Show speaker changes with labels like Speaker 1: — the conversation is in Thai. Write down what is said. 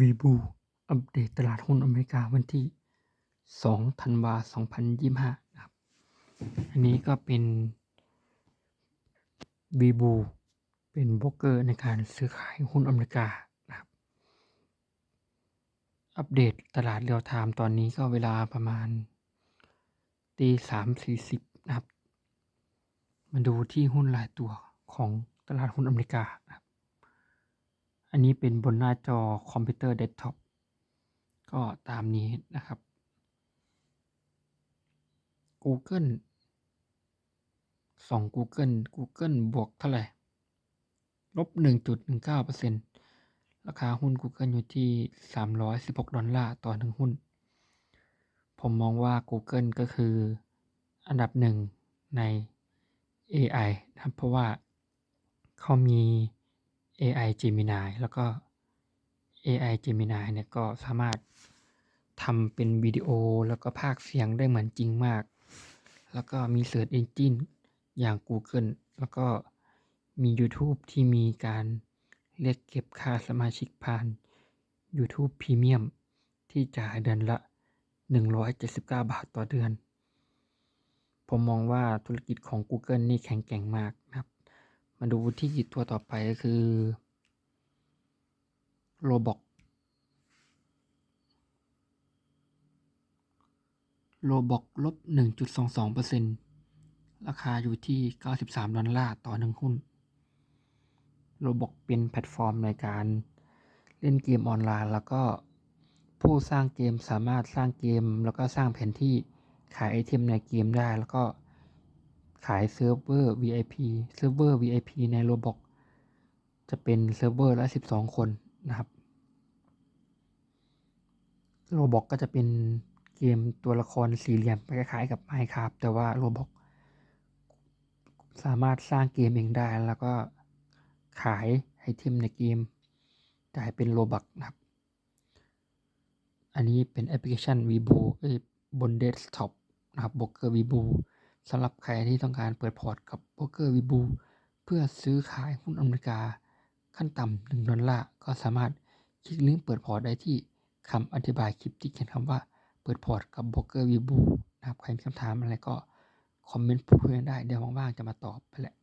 Speaker 1: วีบูอัปเดตตลาดหุ้นอเมริกาวันที่ 2 ธันวาคม2025 นะครับ อันนี้ก็เป็นวีบูเป็นโบรกเกอร์ในการซื้อขายหุ้นอเมริกานะครับ อัปเดตตลาดเรียลไทม์ตอนนี้ก็เวลาประมาณตีสามสี่สิบนะครับ มาดูที่หุ้นรายตัวของตลาดหุ้นอเมริกานะครับ อันนี้เป็นบนหน้าจอคอมพิวเตอร์เดสก์ท็อปก็ตามนี้นะครับ Google ส่อง Google Google บวกเท่าไหร่ลบ 1.19%ราคาหุ้น Google อยู่ที่ 316 ดอลลาร์ต่อหนึ่งหุ้น ผมมองว่า Google ก็คืออันดับหนึ่งใน AI นะครับ เพราะว่าเขามี AI Gemini แล้วก็ AI Gemini เนี่ยก็สามารถทำเป็นวิดีโอแล้วก็พากย์เสียงได้เหมือนจริงมาก แล้วก็มี Search Engine อย่าง Google แล้วก็มี YouTube ที่มีการเรียกเก็บค่าสมาชิกผ่าน YouTube Premium ที่จ่ายเดือนละ 179 บาทต่อเดือน ผมมองว่าธุรกิจของ Google นี่แข็งแกร่งมากนะครับ มาดูที่ตัวต่อไปก็คือ Roblox Roblox ลบ 1.22%ราคาอยู่ที่ 93 ดอลลาร์ต่อหนึ่งหุ้น Roblox เป็นแพลตฟอร์มในการเล่นเกมออนไลน์ แล้วก็ผู้สร้างเกมสามารถสร้างเกม แล้วก็สร้างแผนที่ขายไอเทมในเกมได้แล้วก็ ขายเซิร์ฟเวอร์ VIP เซิร์ฟเวอร์ VIP ใน Roblox จะเป็นเซิร์ฟเวอร์ละ 12 คนนะครับ Roblox ก็จะเป็นเกมตัวละครสี่เหลี่ยมคล้ายๆกับ Minecraft แต่ว่า Roblox สามารถสร้างเกมเองได้แล้วก็ขายไอเทมในเกมจ่ายเป็นโลบักนะครับ อันนี้เป็นแอปพลิเคชัน Vibo บนเดสก์ท็อปนะครับโบรกเกอร์ Vibo สำหรับใครที่ต้องการเปิดพอร์ตกับโบรกเกอร์วีบูเพื่อซื้อขายหุ้นอเมริกา ขั้นต่ำหนึ่งดอลลาร์ก็สามารถคลิกลิงก์เปิดพอร์ตได้ที่คำอธิบายคลิปที่เขียนคำว่าเปิดพอร์ตกับโบรกเกอร์วีบูนะครับใครมีคำถามอะไรก็คอมเมนต์พูดคุยกันได้เดี๋ยวว่างๆจะมาตอบไปแหละ